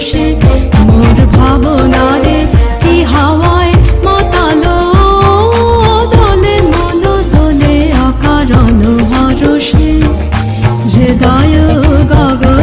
বসে কি হাওয়ায় মাতালো? দলে মন দলে অকারণ হরসে যে দায় গগন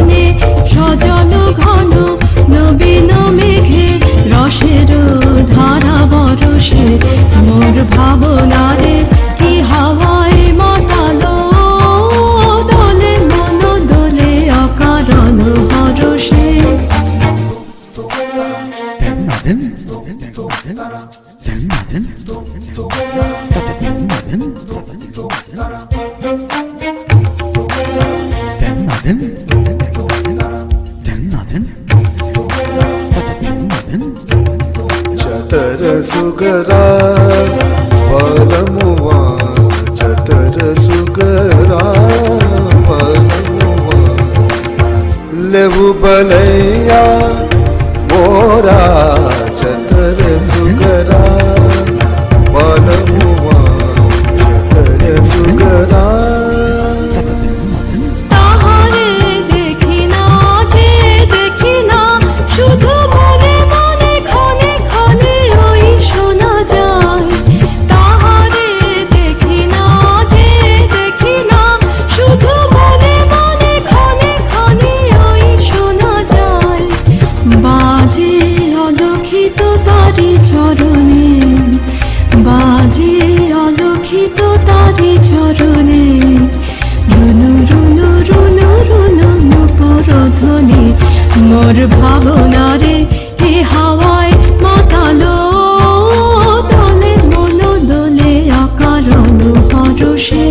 Çatara sugara চরণে, বাজে অলক্ষিত তারি চরণে, রুনু রুনু রুনু রুনু নুপুরধনে মোর ভাবনারে এ হাওয়ায় মাতালো। দলে মন দলে আকার হরষে